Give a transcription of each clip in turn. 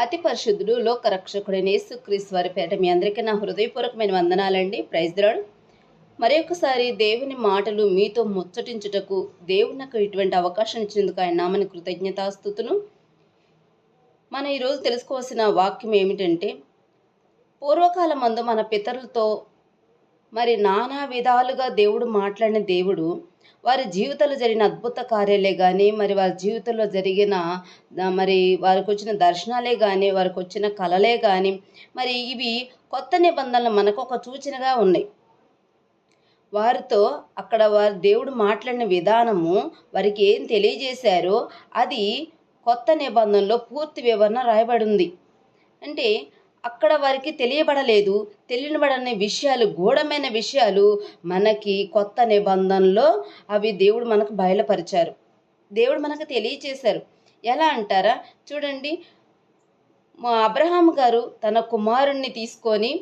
అతి పరిశుద్ధుడు లోకరక్షకుడైన యేసుక్రీస్తు వారి పేట మీ అందరికీ నా హృదయపూర్వకమైన వందనాలండి. ప్రైజ్ ద్రాడు మరి ఒకసారి దేవుని మాటలు మీతో ముచ్చటించుటకు దేవుడు నాకు ఇటువంటి అవకాశం ఇచ్చినందుకు ఆయన నామని కృతజ్ఞతాస్తుతును మనం ఈరోజు తెలుసుకోవాల్సిన వాక్యం ఏమిటంటే పూర్వకాలం మందు మన పితరులతో మరి నానా విధాలుగా దేవుడు మాట్లాడిన దేవుడు వారి జీవితంలో జరిగిన అద్భుత కార్యాలే కానీ మరి వారి జీవితంలో జరిగిన మరి వారికి వచ్చిన దర్శనాలే కానీ వారికి వచ్చిన కళలే కానీ మరి ఇవి కొత్త నిబంధనలు మనకు ఒక సూచనగా ఉన్నాయి. వారితో అక్కడ వారి దేవుడు మాట్లాడిన విధానము వారికి ఏం తెలియజేశారో అది కొత్త నిబంధనలో పూర్తి వివరణ రాయబడి ఉంది. అంటే అక్కడ వారికి తెలియబడలేదు. తెలియబడని విషయాలు గూఢమైన విషయాలు మనకి కొత్త నిబంధనలో అవి దేవుడు మనకు బయలుపరిచారు. దేవుడు మనకు తెలియచేశారు. ఎలా అంటారా? చూడండి. మా అబ్రహాం గారు తన కుమారుణ్ణి తీసుకొని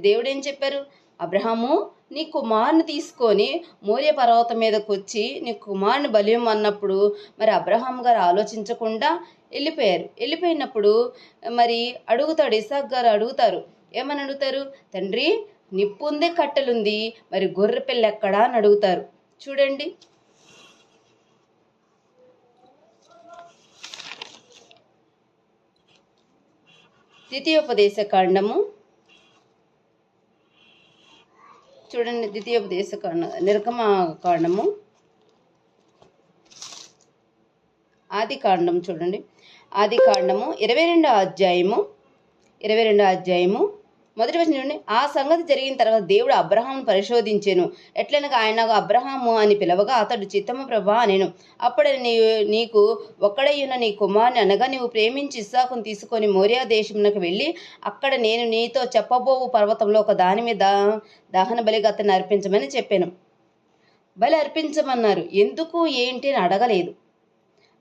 దేవుడు ఏం చెప్పారు? అబ్రహాము నీ కుమారుని తీసుకొని మోర్య పర్వతం మీదకు వచ్చి నీ కుమారుని బలియం అన్నప్పుడు మరి అబ్రహాం గారు ఆలోచించకుండా వెళ్ళిపోయారు. వెళ్ళిపోయినప్పుడు మరి అడుగుతాడు ఇసాక్ గారు అడుగుతారు ఏమని అడుగుతారు? తండ్రి నిప్పుంది కట్టెలుంది మరి గొర్రె పిల్ల ఎక్కడా? అని అడుగుతారు. చూడండి. ద్వితీయోపదేశ కాండము చూడండి ద్వితీయోపదేశ కాండ నిర్గమ కాండము ఆది కాండం చూడండి. ఆది కాండము ఇరవై రెండో అధ్యాయము ఇరవై రెండో అధ్యాయము మొదటి వచ్చిన చూడండి. ఆ సంగతి జరిగిన తర్వాత దేవుడు అబ్రహాంను పరిశోధించాను. ఎట్లనగా ఆయన అబ్రహాము అని పిలవగా అతడు చిత్తమ ప్రభా అనేను. అప్పుడు నీ నీకు ఒక్కడయ్యున్న నీ కుమారుని అనగా నీవు ప్రేమించి ఇస్సాకును తీసుకొని మోరియా దేశమునకు వెళ్ళి అక్కడ నేను నీతో చెప్పబోవు పర్వతంలో ఒక దాని మీద దహన బలిగా అతన్ని అర్పించమని చెప్పాను. బలి అర్పించమన్నారు. ఎందుకు ఏంటి అని అడగలేదు.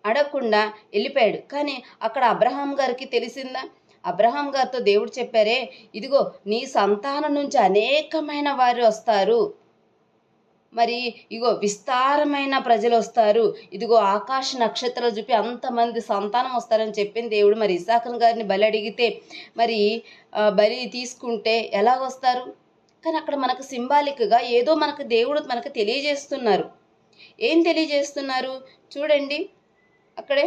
అడగకుండా వెళ్ళిపోయాడు. కానీ అక్కడ అబ్రహాం గారికి తెలిసిందా? అబ్రహాం గారితో దేవుడు చెప్పారే ఇదిగో నీ సంతానం నుంచి అనేకమైన వారు వస్తారు. మరి ఇగో విస్తారమైన ప్రజలు వస్తారు. ఇదిగో ఆకాశ నక్షత్రాలు చూపి అంతమంది సంతానం వస్తారని చెప్పింది దేవుడు. మరి ఇసాకన్ గారిని బలి అడిగితే మరి బలి తీసుకుంటే ఎలా వస్తారు? కానీ అక్కడ మనకు సింబాలిక్గా ఏదో మనకు దేవుడు మనకు తెలియజేస్తున్నారు. ఏం తెలియజేస్తున్నారు? చూడండి అక్కడే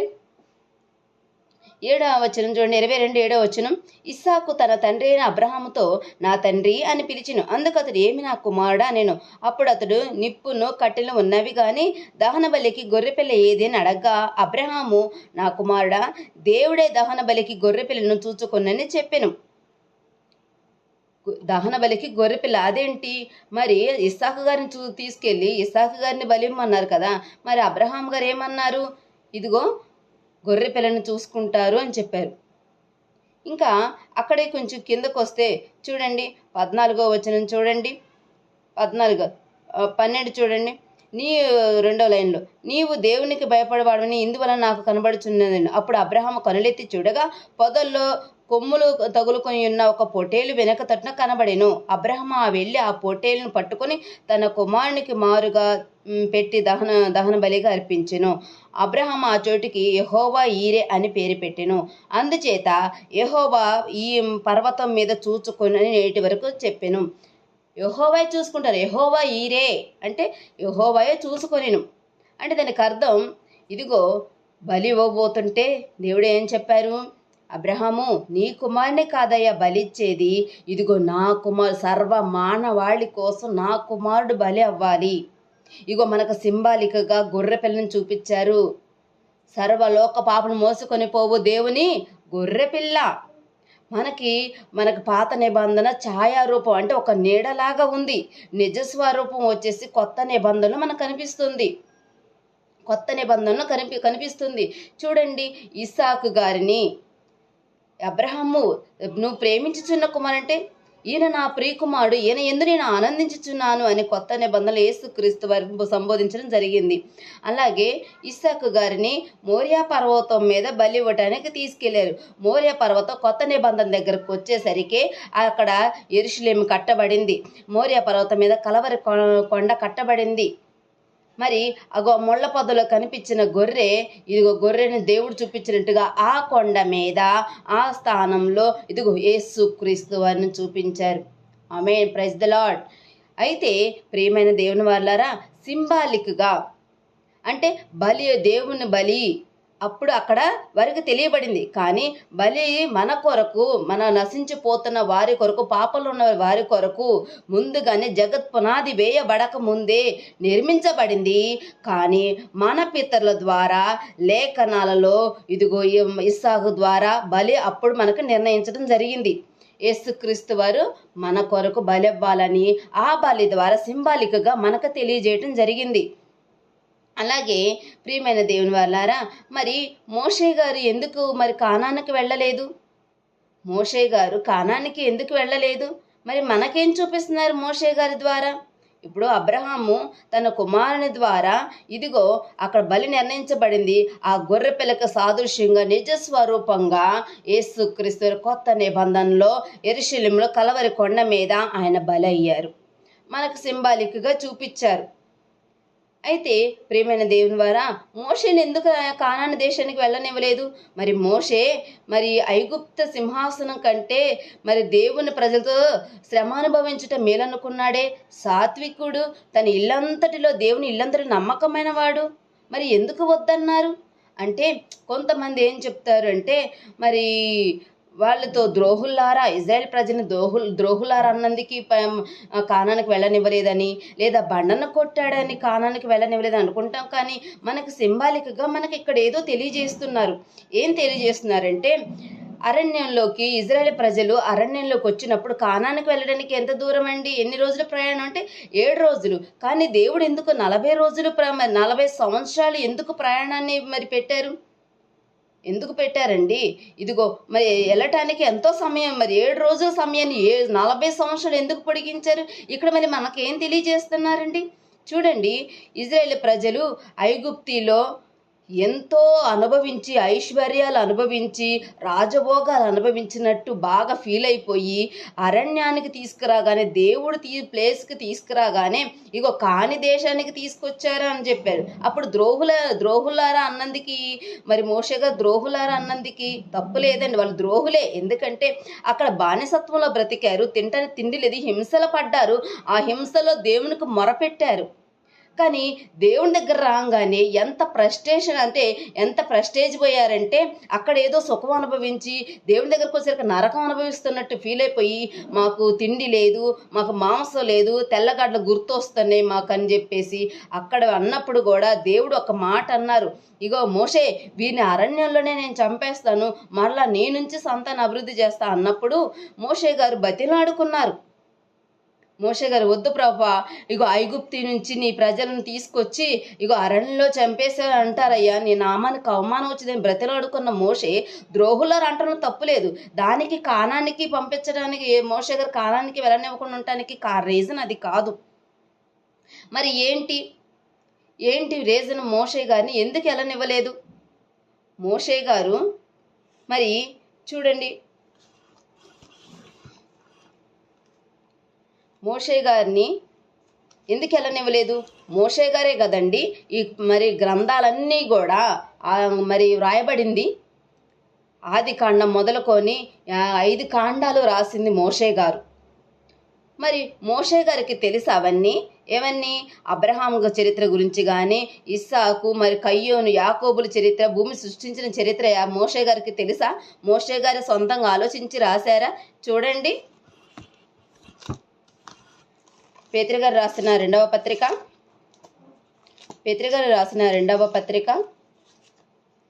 ఏడవ వచనం చూడండి ఇరవై రెండు ఏడవ వచనం. ఇస్సాకు తన తండ్రి అయిన అబ్రహాముతో నా తండ్రి అని పిలిచిను. అందుకు అతడు ఏమి నా కుమారుడా? నేను అప్పుడు అతడు నిప్పును కట్టెలు ఉన్నవి కానీ దహన బలికి గొర్రెపిల్ల ఏది అని అడగ్గా అబ్రహాము నా కుమారుడా దేవుడే దహన బలికి గొర్రెపిల్లను చూచుకున్నని చెప్పాను. దహన బలికి గొర్రెపిల్ల అదేంటి? మరి ఇస్సాకు గారిని చూ తీసుకెళ్ళి ఇస్సాకు గారిని బలిమ్మన్నారు కదా మరి అబ్రహాం గారు ఏమన్నారు? ఇదిగో గొర్రె పిల్లను చూసుకుంటారు అని చెప్పారు. ఇంకా అక్కడే కొంచెం కిందకు వస్తే చూడండి పద్నాలుగో వచనం చూడండి పద్నాలుగు పన్నెండు చూడండి. నీ రెండో లైన్లో నీవు దేవునికి భయపడవాడని ఇందువల్ల నాకు కనబడుచున్నది అప్పుడు అబ్రహాం కనులెత్తి చూడగా పొదల్లో కొమ్ములు తగులుకొని ఉన్న ఒక పొటేలు వెనక తట్టున కనబడెను. అబ్రహం ఆ వెళ్ళి ఆ పొటేలును పట్టుకొని తన కుమారునికి మారుగా పెట్టి దహన దహన బలిగా అర్పించెను. అబ్రహం ఆ చోటికి యహోవా ఈరే అని పేరు పెట్టెను. అందుచేత యహోవా ఈ పర్వతం మీద చూచుకొని నేటి వరకు చెప్పెను. యహోవా చూసుకుంటారు. యహోవా ఈరే అంటే యహోవాయే చూసుకొనిను. అంటే దానికి అర్థం ఇదిగో బలి ఇవ్వబోతుంటే దేవుడు ఏం చెప్పారు? అబ్రహాము నీ కుమారునే కాదయ్యా బలిచ్చేది ఇదిగో నా కుమారు సర్వ మానవాళి కోసం నా కుమారుడు బలి అవ్వాలి. ఇగో మనకు సింబాలికగా గొర్రె పిల్లని చూపించారు. సర్వలోక పాపను మోసుకొని పోవు దేవుని గొర్రె పిల్ల మనకి మనకు పాత నిబంధన ఛాయారూపం అంటే ఒక నీడలాగా ఉంది. నిజస్వరూపం వచ్చేసి కొత్త నిబంధనలు మనకు కనిపిస్తుంది. కొత్త నిబంధనలు కనిపి కనిపిస్తుంది. చూడండి ఇసాకు గారిని అబ్రహాము నువ్వు ప్రేమించుచున్న కుమారంటే ఈయన నా ప్రియకుమారుడు ఈయన ఎందు నేను ఆనందించుచున్నాను అని కొత్త నిబంధనలు యేసుక్రీస్తు వారికి సంబోధించడం జరిగింది. అలాగే ఇస్సాకు గారిని మోరియా పర్వతం మీద బలి ఇవ్వటానికి తీసుకెళ్ళారు. మోరియా పర్వతం కొత్త నిబంధన దగ్గరకు వచ్చేసరికి అక్కడ ఎరుషులేమి కట్టబడింది. మోరియా పర్వతం మీద కలవరి కొండ కట్టబడింది. మరి అగో ముళ్ళ పొదలో కనిపించిన గొర్రె ఇదిగో గొర్రెని దేవుడు చూపించినట్టుగా ఆ కొండ మీద ఆ స్థానంలో ఇదిగో యేసు క్రీస్తు వారిని చూపించారు. ఆమె ప్రైజ్ ద లాడ్ అయితే ప్రియమైన దేవుని వాళ్ళారా సింబాలిక్గా అంటే బలి దేవుని బలి అప్పుడు అక్కడ వారికి తెలియబడింది. కానీ బలి మన కొరకు మన నశించిపోతున్న వారి కొరకు పాపలు ఉన్న వారి కొరకు ముందుగానే జగత్ పునాది వేయబడక ముందే నిర్మించబడింది. కానీ మన పితరుల ద్వారా లేఖనాలలో ఇదిగో ఈ- ఇస్సాకు ద్వారా బలి అప్పుడు మనకు నిర్ణయించడం జరిగింది. యేసుక్రీస్తు వారు మన కొరకు బలి ఇవ్వాలని ఆ బలి ద్వారా సింబాలిక్గా మనకు తెలియజేయటం జరిగింది. అలాగే ప్రియమైన దేవుని వాళ్ళారా మరి మోషే గారు ఎందుకు మరి కానానికి వెళ్ళలేదు? మోషే గారు కానానికి ఎందుకు వెళ్ళలేదు? మరి మనకేం చూపిస్తున్నారు మోషే గారి ద్వారా? ఇప్పుడు అబ్రహాము తన కుమారుని ద్వారా ఇదిగో అక్కడ బలి నిర్ణయించబడింది. ఆ గొర్రె పిల్లక సాదృశ్యంగా నిజ స్వరూపంగా యేసుక్రీస్తు కొత్త నిబంధనలో ఎరుశల్యంలో కలవరి కొండ మీద ఆయన బలి అయ్యారు. మనకు సింబాలిక్గా చూపించారు. అయితే ప్రియమైన దేవుని వారా మోషేని ఎందుకు కానాన దేశానికి వెళ్ళనివ్వలేదు? మరి మోషే మరి ఐగుప్త సింహాసనం కంటే మరి దేవుని ప్రజలతో శ్రమ మేలనుకున్నాడే? సాత్వికుడు తన ఇల్లంతటిలో దేవుని ఇల్లంతటి నమ్మకమైన వాడు. మరి ఎందుకు వద్దన్నారు? అంటే కొంతమంది ఏం చెప్తారు అంటే మరి వాళ్ళతో ద్రోహుల్లారా ఇజ్రాయెల్ ప్రజలను ద్రోహుల్ ద్రోహులారా అన్నందుకు కానానికి వెళ్ళనివ్వలేదని లేదా బండను కొట్టాడని కానానికి వెళ్ళనివ్వలేదని అనుకుంటాం కానీ మనకు సింబాలిక్గా మనకి ఇక్కడ ఏదో తెలియజేస్తున్నారు. ఏం తెలియజేస్తున్నారంటే అరణ్యంలోకి ఇజ్రాయెల్ ప్రజలు అరణ్యంలోకి వచ్చినప్పుడు కానానికి వెళ్ళడానికి ఎంత దూరం అండి ఎన్ని రోజుల ప్రయాణం అంటే ఏడు రోజులు. కానీ దేవుడు ఎందుకు నలభై రోజులు ప్ర నలభై సంవత్సరాలు ఎందుకు ప్రయాణాన్ని మరి పెట్టారు? ఎందుకు పెట్టారండి? ఇదిగో మరి వెళ్ళటానికి ఎంతో సమయం మరి ఏడు రోజుల సమయాన్ని ఏ నలభై సంవత్సరాలు ఎందుకు పొడిగించారు? ఇక్కడ మరి మనకేం తెలియజేస్తున్నారండి? చూడండి ఇజ్రాయేల్ ప్రజలు ఐగుప్తిలో ఎంతో అనుభవించి ఐశ్వర్యాలు అనుభవించి రాజభోగాలు అనుభవించినట్టు బాగా ఫీల్ అయిపోయి అరణ్యానికి తీసుకురాగానే దేవుడు తీ ప్లేస్కి తీసుకురాగానే ఇగో కాని దేశానికి తీసుకొచ్చారు అని చెప్పారు. అప్పుడు ద్రోహుల ద్రోహులారా అన్నందుకి? మరి మోషగా ద్రోహులారా అన్నందుకి? తప్పు లేదండి వాళ్ళు ద్రోహులే. ఎందుకంటే అక్కడ బానిసత్వంలో బ్రతికారు తింటని తిండి లేదు హింసలు పడ్డారు. ఆ హింసలో దేవునికి మొరపెట్టారు. కానీ దేవుని దగ్గర రాగానే ఎంత ఫ్రస్ట్రేషన్ అంటే ఎంత ఫ్రస్టేజ్ పోయారంటే అక్కడ ఏదో సుఖం అనుభవించి దేవుని దగ్గరకు వచ్చేసరికి నరకం అనుభవిస్తున్నట్టు ఫీల్ అయిపోయి మాకు తిండి లేదు మాకు మాంసం లేదు తెల్లగడ్డలు గుర్తొస్తున్నాయి మాకు అని చెప్పేసి అక్కడ అన్నప్పుడు కూడా దేవుడు ఒక మాట అన్నారు. ఇగో మోషే వీరిని అరణ్యంలోనే నేను చంపేస్తాను మరలా నేనుంచి సంతాన అభివృద్ధి చేస్తా అన్నప్పుడు మోషే గారు బతిలాడుకున్నారు. మోషే గారు వద్దు ప్రభా ఇగో ఐగుప్తి నుంచి నీ ప్రజలను తీసుకొచ్చి ఇగో అరణ్యంలో చంపేశారు అంటారయ్యా నీ నామానికి అవమానం వచ్చిందని బ్రతిలాడుకున్న మోషే ద్రోహులర్ అంటడం తప్పులేదు. దానికి కానానికి పంపించడానికి ఏ మోషే గారు కానానికి వెళ్ళనివ్వకుండా ఉండటానికి కా రీజన్ అది కాదు. మరి ఏంటి? ఏంటి రీజన్ మోషే గారిని ఎందుకు వెళ్ళనివ్వలేదు? మోషే గారు మరి చూడండి మోషే గారిని ఎందుకు వెళ్ళనివ్వలేదు? మోషే గారే కదండి ఈ మరి గ్రంథాలన్నీ కూడా మరి వ్రాయబడింది. ఆది కాండం మొదలుకొని ఐదు కాండాలు రాసింది మోషే గారు. మరి మోషే గారికి తెలుసు అవన్నీ? ఏవన్నీ? అబ్రహాం చరిత్ర గురించి కానీ ఇస్సాకు మరి కయ్యోను యాకోబుల చరిత్ర భూమి సృష్టించిన చరిత్ర మోషే గారికి తెలుసా? మోషే గారి సొంతంగా ఆలోచించి రాశారా? చూడండి. పేత్రిగారు రాసిన రెండవ పత్రిక. పేత్రిగారు రాసిన రెండవ పత్రిక.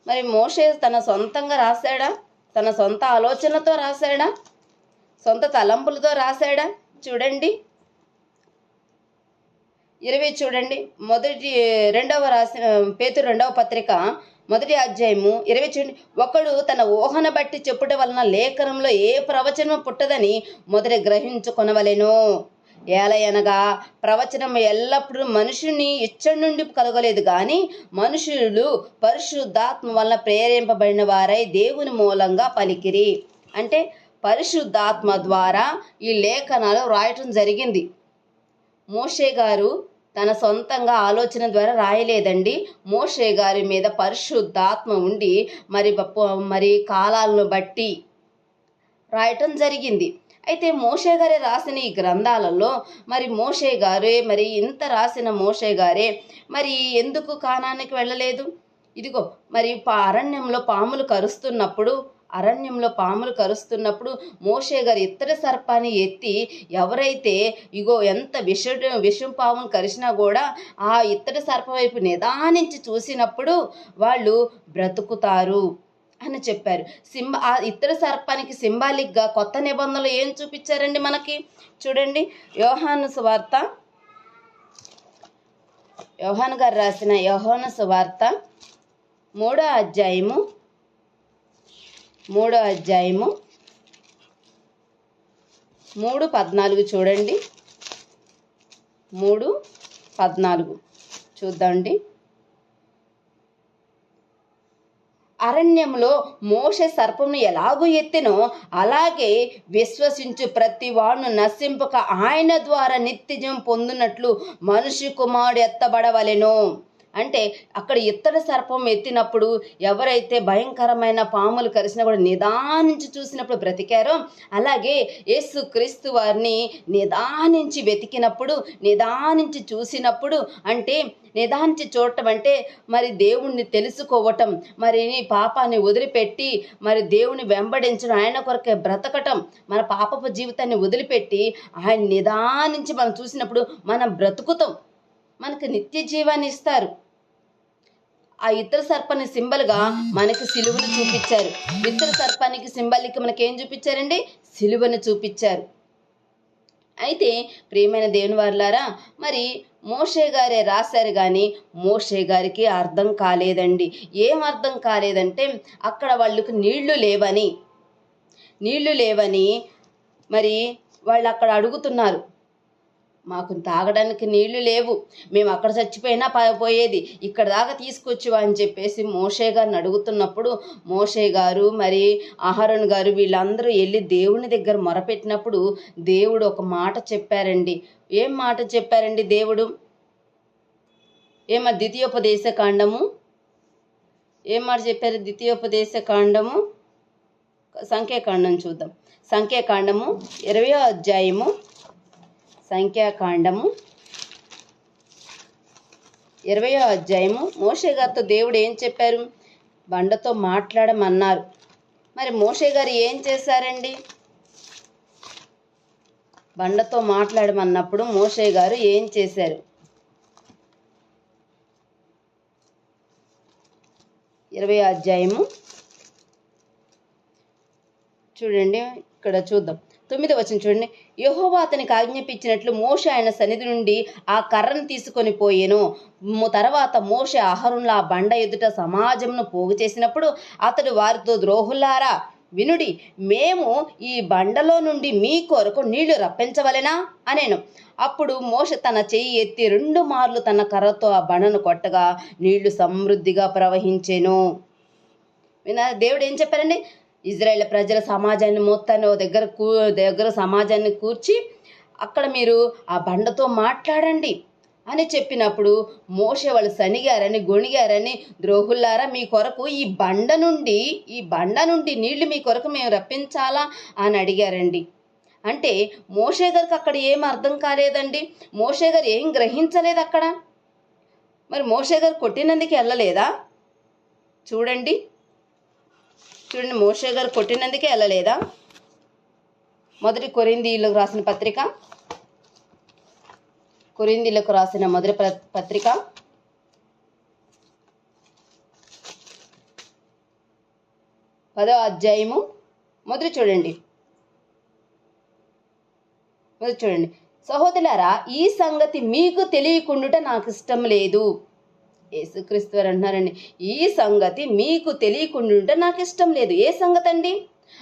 మరి మోషే తన సొంతంగా రాశాడా? తన సొంత ఆలోచనతో రాశాడా? సొంత తలంపులతో రాశాడా? చూడండి. ఇరవై చూడండి. మొదటి రెండవ రాసిన పేతురు రెండవ పత్రిక మొదటి అధ్యాయము ఇరవై చూడండి. ఒకడు తన ఊహన బట్టి చెప్పుట వలన లేఖనంలో ఏ ప్రవచనం పుట్టదని మొదట గ్రహించుకొనవలెను. ఏలయనగా ప్రవచనం ఎల్లప్పుడూ మనుషుని ఇచ్చడి నుండి కలగలేదు కానీ మనుషులు పరిశుద్ధాత్మ వల్ల ప్రేరేపబడిన వారై దేవుని మూలంగా పలికిరి. అంటే పరిశుద్ధాత్మ ద్వారా ఈ లేఖనాలు రాయటం జరిగింది. మోషే గారు తన సొంతంగా ఆలోచన ద్వారా రాయలేదండి. మోషే గారి మీద పరిశుద్ధాత్మ ఉండి మరి బప్ప- మరి కాలాలను బట్టి రాయటం జరిగింది. అయితే మోషే గారే రాసిన ఈ గ్రంథాలలో మరి మోషే గారే మరి ఇంత రాసిన మోషే గారే మరి ఎందుకు కానానికి వెళ్ళలేదు? ఇదిగో మరి పా అరణ్యంలో పాములు కరుస్తున్నప్పుడు అరణ్యంలో పాములు కరుస్తున్నప్పుడు మోషే గారు ఇత్తడి సర్పాన్ని ఎత్తి ఎవరైతే ఇగో ఎంత విష విషం పామును కరిచినా కూడా ఆ ఇత్తడి సర్ప వైపు నిదానించి చూసినప్పుడు వాళ్ళు బ్రతుకుతారు. అని చెప్పారు. సింబ ఆ ఇతర సర్పానికి సింబాలిక్గా కొత్త నిబంధనలు ఏం చూపించారండి మనకి? చూడండి యోహాను సువార్త. యోహాను గారు రాసిన యోహాను సువార్త మూడో అధ్యాయము మూడో అధ్యాయము మూడు పద్నాలుగు చూడండి. మూడు పద్నాలుగు చూద్దామండి. అరణ్యంలో మోష సర్పమును ఎలాగూ ఎత్తినో అలాగే విశ్వసించు ప్రతి వాడును నశింపక ఆయన ద్వారా నిత్యజం పొందినట్లు మనిషి కుమారుడు ఎత్తబడవలెను. అంటే అక్కడ ఇత్తడి సర్పం ఎత్తినప్పుడు ఎవరైతే భయంకరమైన పాములు కరిసినా కూడా నిదానించి చూసినప్పుడు బ్రతికారో అలాగే యేసు క్రీస్తు వారిని నిదానించి వెతికినప్పుడు నిదానించి చూసినప్పుడు అంటే నిదానించి చూడటం అంటే మరి దేవుణ్ణి తెలుసుకోవటం మరి నీ పాపాన్ని వదిలిపెట్టి మరి దేవుని వెంబడించడం ఆయన కొరకే బ్రతకటం మన పాపపు జీవితాన్ని వదిలిపెట్టి ఆయన నిదానించి మనం చూసినప్పుడు మనం బ్రతుకుతాం. మనకు నిత్య జీవాన్ని ఇస్తారు. ఆ ఇతర సర్పాన్ని సింబల్గా మనకి సిలువను చూపించారు. ఇతర సర్పానికి సింబల్కి మనకేం చూపించారండి? సిలువను చూపించారు. అయితే ప్రియమైన దేవుని వారులారా మరి మోషే గారే రాశారు కానీ మోషే గారికి అర్థం కాలేదండి. ఏం అర్థం కాలేదంటే అక్కడ వాళ్ళకు నీళ్ళు లేవని నీళ్ళు లేవని మరి వాళ్ళు అక్కడ అడుగుతున్నారు. మాకు తాగడానికి నీళ్ళు లేవు. మేము అక్కడ చచ్చిపోయినా పోయేది. ఇక్కడ దాకా తీసుకొచ్చివా అని చెప్పేసి మోషే గారిని అడుగుతున్నప్పుడు మోషే గారు మరి ఆహరణ్ గారు వీళ్ళందరూ వెళ్ళి దేవుని దగ్గర మొరపెట్టినప్పుడు దేవుడు ఒక మాట చెప్పారండి. ఏం మాట చెప్పారండి దేవుడు? ఏమ ద్వితీయోపదేశ కాండము? ఏం మాట చెప్పారు ద్వితీయోపదేశ కాండము? సంఖ్యాకాండం చూద్దాం. సంఖ్యాకాండము ఇరవయో అధ్యాయము సంఖ్యాకాండము. ఇరవయో అధ్యాయము. మోషే గారితో దేవుడు ఏం చెప్పారు? బండతో మాట్లాడమన్నారు. మరి మోషే గారు ఏం చేశారండి? బండతో మాట్లాడమన్నప్పుడు మోషే గారు ఏం చేశారు? ఇరవై అధ్యాయము. చూడండి ఇక్కడ చూద్దాం. తొమ్మిది వచ్చిన చూడండి. యహోవా అతనికి ఆజ్ఞాపించినట్లు మోష ఆయన సన్నిధి నుండి ఆ కర్రను తీసుకొని పోయేను. తర్వాత మోష అహరుల ఆ బండ ఎదుట సమాజంను పోగు చేసినప్పుడు అతడు వారితో ద్రోహులారా వినుడి మేము ఈ బండలో నుండి మీ కొరకు నీళ్ళు రప్పించవలెనా? అనేను. అప్పుడు మోష తన చెయ్యి ఎత్తి రెండు మార్లు తన కర్రతో ఆ బండను కొట్టగా నీళ్ళు సమృద్ధిగా ప్రవహించెను. దేవుడు ఏం చెప్పారండి? ఇజ్రాయెల్ ప్రజల సమాజాన్ని మొత్తాన్ని ఓ దగ్గర కూ దగ్గర సమాజాన్ని కూర్చి అక్కడ మీరు ఆ బండతో మాట్లాడండి అని చెప్పినప్పుడు మోసే వాళ్ళు సనిగారని గొణిగారని ద్రోహుల్లారా మీ కొరకు ఈ బండ నుండి ఈ బండ నుండి నీళ్ళు మీ కొరకు మేము రప్పించాలా అని అడిగారండి. అంటే మోషే గారికి అక్కడ ఏం అర్థం కాలేదండి? మోషే గారు ఏం గ్రహించలేదు అక్కడ? మరి మోషే గారు కొట్టినందుకు వెళ్ళలేదా? చూడండి. చూడండి మోషే గారు కొట్టినందుకే వెళ్ళలేదా? మొదటి కొరిందీలకు రాసిన పత్రిక. కొరిందీలకు రాసిన మొదటి పత్రిక. పదో అధ్యాయము. మొదటి చూడండి. మొదటి చూడండి. సహోదరులారా ఈ సంగతి మీకు తెలియకుండుట నాకు ఇష్టం లేదు. యేసుక్రీస్తు వారు అంటున్నారండి ఈ సంగతి మీకు తెలియకుండా నాకు ఇష్టం లేదు. ఏ సంగతి అండి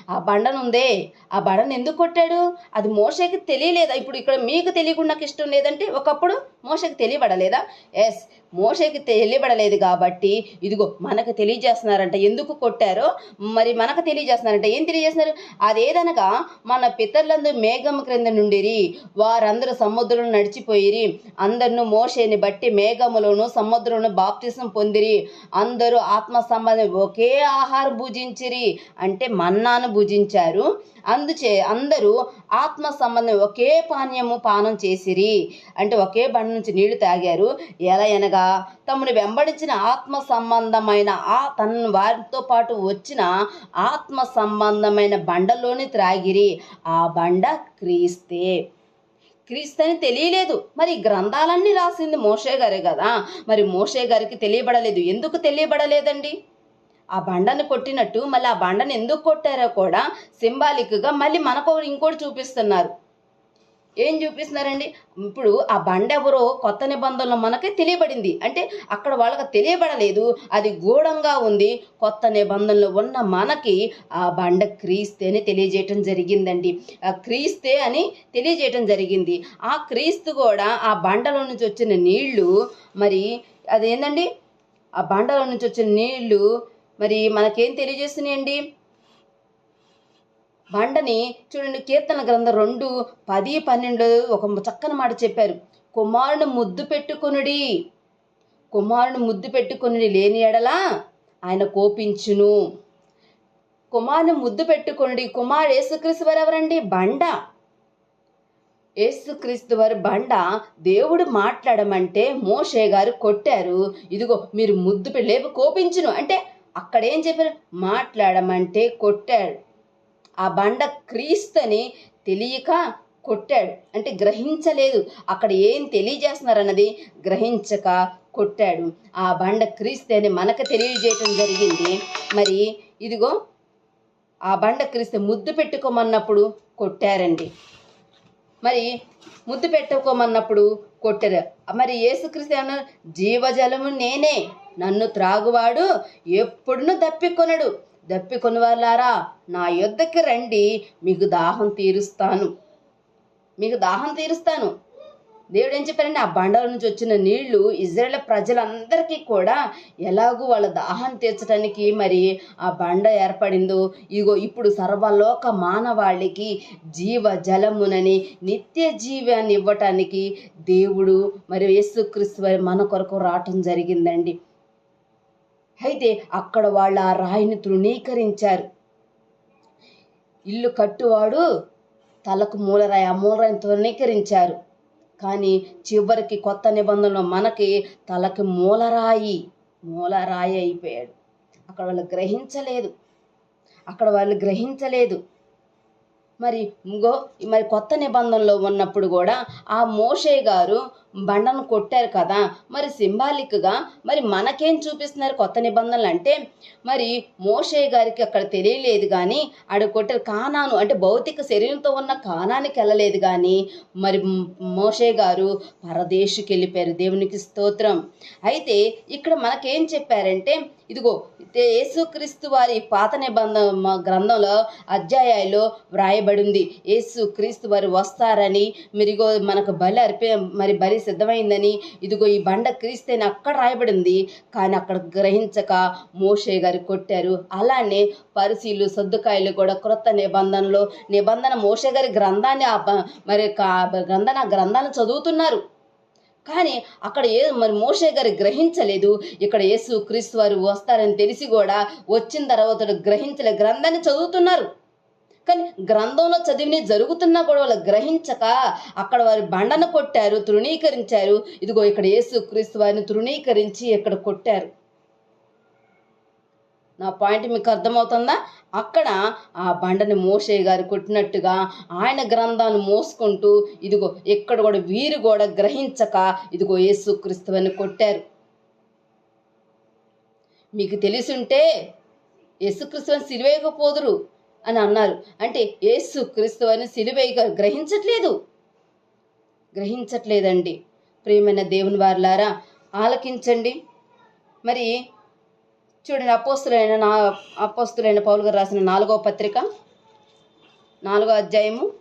ఆ బండనుందే ఆ బండను ఎందుకు కొట్టాడు? అది మోషకి తెలియలేదా? ఇప్పుడు ఇక్కడ మీకు తెలియకుండా నాకు ఇష్టం లేదంటే ఒకప్పుడు మోషకి తెలియబడలేదా? ఎస్ మోషకి తెలియబడలేదు కాబట్టి ఇదిగో మనకు తెలియజేస్తున్నారంట. ఎందుకు కొట్టారో? మరి మనకు తెలియజేస్తున్నారంట. ఏం తెలియజేస్తున్నారు? అదేదనగా మన పితరులందు మేఘం క్రింద నుండిరి వారందరూ సముద్రం నడిచిపోయిరి అందరిను మోషేని బట్టి మేఘములను సముద్రంలో బాప్తిసం పొందిరి. అందరూ ఆత్మ సంబంధం ఒకే ఆహారం భుజించిరి అంటే మన్నాను భుజించారు. అందుచే అందరూ ఆత్మ సంబంధం ఒకే పానీయము పానం చేసిరి అంటే ఒకే బండ నుంచి నీళ్ళు తాగారు. ఎలా అనగా తమను వెంబడించిన ఆత్మ సంబంధమైన ఆ తన వారితో పాటు వచ్చిన ఆత్మ సంబంధమైన బండలోని త్రాగిరి. ఆ బండ క్రీస్తే. క్రీస్తని తెలియలేదు. మరి గ్రంథాలన్నీ రాసింది మోషే గారే కదా. మరి మోషే గారికి తెలియబడలేదు. ఎందుకు తెలియబడలేదండి? ఆ బండను కొట్టినట్టు మళ్ళీ ఆ బండను ఎందుకు కొట్టారో కూడా సింబాలిక్గా మళ్ళీ మనకు ఇంకోటి చూపిస్తున్నారు. ఏం చూపిస్తున్నారండి? ఇప్పుడు ఆ బండ ఎవరో కొత్త నిబంధనలో మనకి తెలియబడింది. అంటే అక్కడ వాళ్ళకి తెలియబడలేదు. అది గూఢంగా ఉంది. కొత్త నిబంధనలో ఉన్న మనకి ఆ బండ క్రీస్తే అని తెలియజేయటం జరిగిందండి. ఆ క్రీస్తే అని తెలియజేయటం జరిగింది. ఆ క్రీస్తు కూడా ఆ బండలో నుంచి వచ్చిన నీళ్ళు మరి అదేంటండి ఆ బండలో నుంచి వచ్చిన నీళ్ళు మరి మనకేం తెలియజేస్తున్నాయండి? బండని చూడండి కీర్తన గ్రంథం రెండు పది పన్నెండు ఒక చక్కని మాట చెప్పారు. కుమారుని ముద్దు పెట్టుకునుడి. కుమారుని ముద్దు పెట్టుకుని లేని ఎడలా ఆయన కోపించును. కుమారుని ముద్దు పెట్టుకుని కుమారు యేసుక్రీస్తు వారు ఎవరండి? బండ. యేసుక్రీస్తు వారు బండ దేవుడు మాట్లాడమంటే మోషే గారు కొట్టారు. ఇదిగో మీరు ముద్దు పె- లేపు కోపించును. అంటే అక్కడ ఏం చెప్పారు? మాట్లాడమంటే కొట్టాడు. ఆ బండ క్రీస్తని తెలియక కొట్టాడు. అంటే గ్రహించలేదు. అక్కడ ఏం తెలియజేస్తున్నారన్నది గ్రహించక కొట్టాడు. ఆ బండ క్రీస్తు అని మనకు తెలియజేయటం జరిగింది. మరి ఇదిగో ఆ బండ క్రీస్తు ముద్దు పెట్టుకోమన్నప్పుడు కొట్టారండి. మరి ముద్దు పెట్టుకోమన్నప్పుడు కొట్టారు. మరి యేసుక్రీస్తు అన్న జీవజలము నేనే. నన్ను త్రాగువాడు ఎప్పుడునూ దప్పికొనడు దప్పికొనివారులారా నా యొద్దకి రండి మీకు దాహం తీరుస్తాను. మీకు దాహం తీరుస్తాను. దేవుడు ఏం చెప్పారంటే ఆ బండల నుంచి వచ్చిన నీళ్ళు ఇజ్రాయేల్ ప్రజలందరికీ కూడా ఎలాగూ వాళ్ళ దాహం తీర్చడానికి మరి ఆ బండ ఏర్పడిందో ఇగో ఇప్పుడు సర్వలోక మానవాళికి జీవ జలమునని నిత్య జీవాన్ని ఇవ్వటానికి దేవుడు మరి యేసుక్రీస్తు మన కొరకు రావటం జరిగిందండి. అయితే అక్కడ వాళ్ళు ఆ రాయిని తృణీకరించారు ఇల్లు కట్టువాడు తలకు మూలరాయి ఆ మూలరాయిని తృణీకరించారు కానీ చివరికి కొత్త నిబంధనలో మనకి తలకి మూలరాయి మూలరాయి అయిపోయాడు. అక్కడ వాళ్ళు గ్రహించలేదు. అక్కడ వాళ్ళు గ్రహించలేదు. మరి ఇంకో మరి కొత్త నిబంధనలో ఉన్నప్పుడు కూడా ఆ మోషే గారు బండను కొట్టారు కదా. మరి సింబాలిక్గా మరి మనకేం చూపిస్తున్నారు కొత్త నిబంధనలు అంటే? మరి మోషే గారికి అక్కడ తెలియలేదు కానీ ఆడ కొట్టారు కానాను అంటే భౌతిక శరీరంతో ఉన్న కానానికి వెళ్ళలేదు కానీ మరి మోషయ్య మోషే గారు పరదేశుకి వెళ్ళిపోయారు. దేవునికి స్తోత్రం. అయితే ఇక్కడ మనకేం చెప్పారంటే ఇదిగో యేసుక్రీస్తు వారి పాత నిబంధన గ్రంథంలో అధ్యాయాల్లో వ్రాయబడింది యేసు క్రీస్తు వారు వస్తారని మరిగో మనకు బలి అర్పి మరి బలి సిద్ధమైందని ఇదిగో ఈ బండ క్రీస్తని అక్కడ రాయబడింది. కానీ అక్కడ గ్రహించక మోషే గారు కొట్టారు. అలానే పరిశీలు సర్దుకాయలు కూడా క్రొత్త నిబంధనలో నిబంధన మోషే గారి గ్రంథాన్ని మరి గ్రంథాన్ని ఆ గ్రంథాన్ని చదువుతున్నారు. కానీ అక్కడ ఏ మరి మోషే గారు గ్రహించలేదు. ఇక్కడ యేసు క్రీస్తు వారు వస్తారని తెలిసి కూడా వచ్చిన తర్వాత గ్రహించలే గ్రంథాన్ని చదువుతున్నారు. కానీ గ్రంథంలో చదివిని జరుగుతున్నా కూడా వాళ్ళు గ్రహించక అక్కడ వారి బండను కొట్టారు తృణీకరించారు. ఇదిగో ఇక్కడ యేసు క్రీస్తు వారిని తృణీకరించి ఇక్కడ కొట్టారు. నా పాయింట్ మీకు అర్థమవుతుందా? అక్కడ ఆ బండని మోసే గారు కొట్టినట్టుగా ఆయన గ్రంథాన్ని మోసుకుంటూ ఇదిగో ఎక్కడ కూడా వీరు కూడా గ్రహించక ఇదిగో యేసుక్రీస్తు అని కొట్టారు. మీకు తెలిసుంటే యేసుక్రీస్తుని సిలువేయకపోదురు అని అన్నారు. అంటే యేసు క్రీస్తు అని సిలువై గ్రహించట్లేదు. గ్రహించట్లేదండి. ప్రియమైన దేవుని వారులారా ఆలకించండి. మరి చూడండి అపోస్తులైన నా అపోస్తులైన పౌలు గారు రాసిన నాలుగో పత్రిక నాలుగో అధ్యాయము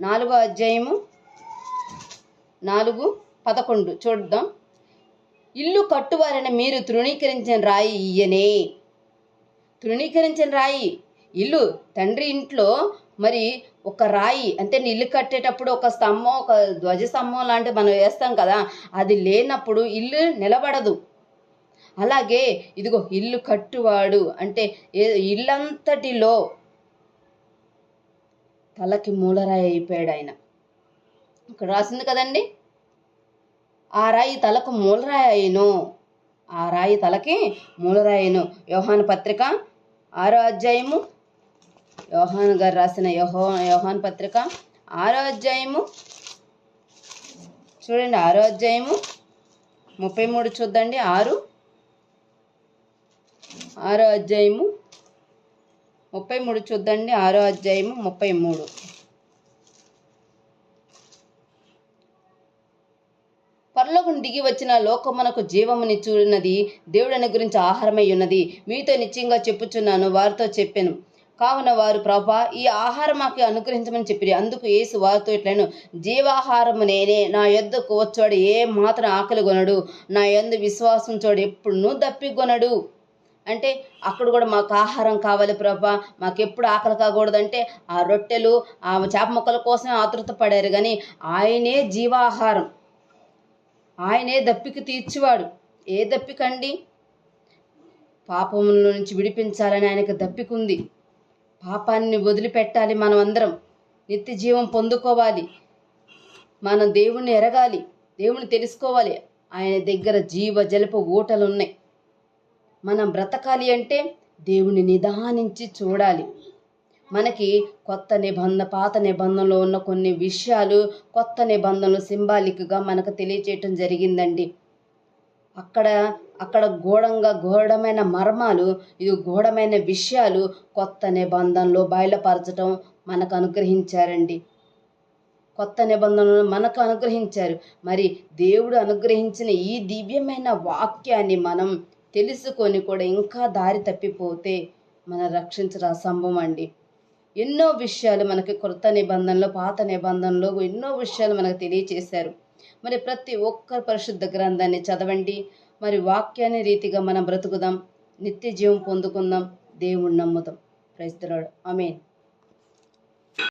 నాలుగో అధ్యాయము నాలుగు పదకొండు చూద్దాం. ఇల్లు కట్టువారని మీరు తృణీకరించిన రాయి ఇయ్యనే తృణీకరించిన రాయి. ఇల్లు తండ్రి ఇంట్లో మరి ఒక రాయి. అంటే ఇల్లు కట్టేటప్పుడు ఒక స్తంభం ఒక ధ్వజ స్తంభం లాంటివి మనం వేస్తాం కదా అది లేనప్పుడు ఇల్లు నిలబడదు. అలాగే ఇదిగో ఇల్లు కట్టువాడు. అంటే ఇల్లంతటిలో తలకి మూలరాయి అయిపోయాడు ఆయన. ఇక్కడ రాసింది కదండి? ఆ రాయి తలకు మూలరాయి అయిను ఆ రాయి తలకి మూలరాయిను యోహాను పత్రిక ఆరో అధ్యాయము. యోహాన్ గారు రాసిన యోహో యోహాన్ పత్రిక. ఆరో అధ్యాయము. చూడండి ఆరో అధ్యాయము. ముప్పై మూడు చూద్దండి. ఆరు. ఆరో అధ్యాయము. ముప్పై మూడు చూద్దండి. ఆరో అధ్యాయము ముప్పై మూడు. తిరిగి వచ్చిన లోకమునకు జీవమునిచ్చున్నది దేవుడని గురించి ఆహారమై ఉన్నది. మీతో నిశ్చయంగా చెప్పుచున్నాను వారితో చెప్పాను. కావున వారు ప్రభా ఈ ఆహారం మాకు అనుగ్రహించమని చెప్పిరి. అందుకు యేసు వారితో ఇట్లను జీవాహారము నేనే నా యొద్దకు వచ్చాడు ఏ మాత్రం ఆకలి కొనడు. నా యందు విశ్వాసం చోడు ఎప్పుడునూ దప్పికొనడు అంటే అక్కడ కూడా మాకు ఆహారం కావాలి ప్రభా మాకు ఎప్పుడు ఆకలి కాకూడదంటే ఆ రొట్టెలు ఆ చేప ముక్కల కోసమే ఆతృత పడారు. కానీ ఆయనే జీవాహారం. ఆయనే దప్పిక తీర్చివాడు. ఏ దప్పికండి? పాపముల నుంచి విడిపించాలని ఆయనకు దప్పికుంది. పాపాన్ని వదిలిపెట్టాలి మనం అందరం నిత్య జీవం పొందుకోవాలి. మనం దేవుణ్ణి ఎరగాలి. దేవుణ్ణి తెలుసుకోవాలి. ఆయన దగ్గర జీవ జలపు ఊటలు ఉన్నాయి మనం బ్రతకాలి అంటే దేవుని నిదానించి చూడాలి. మనకి కొత్త నిబంధన పాత నిబంధనలో ఉన్న కొన్ని విషయాలు కొత్త నిబంధనలు సింబాలిక్గా మనకు తెలియచేయటం జరిగిందండి. అక్కడ అక్కడ గూఢంగా గూఢమైన మర్మాలు ఇది గూఢమైన విషయాలు కొత్త నిబంధనలో బయలుపరచటం మనకు అనుగ్రహించారండి. కొత్త నిబంధనలు మనకు అనుగ్రహించారు. మరి దేవుడు అనుగ్రహించిన ఈ దివ్యమైన వాక్యాన్ని మనం తెలుసుకొని కూడా ఇంకా దారి తప్పిపోతే మన రక్షించడం అసంభవం అండి. ఎన్నో విషయాలు మనకి కొత్త నిబంధనలో పాత నిబంధనలో ఎన్నో విషయాలు మనకు తెలియచేశారు. మరి ప్రతి ఒక్క పరిశుద్ధ గ్రంథాన్ని చదవండి. మరి వాక్యాన్ని రీతిగా మనం బ్రతుకుదాం. నిత్య జీవం పొందుకుందాం. దేవుణ్ణి నమ్ముదాం. ప్రైస్తరాడు ఆమెన్.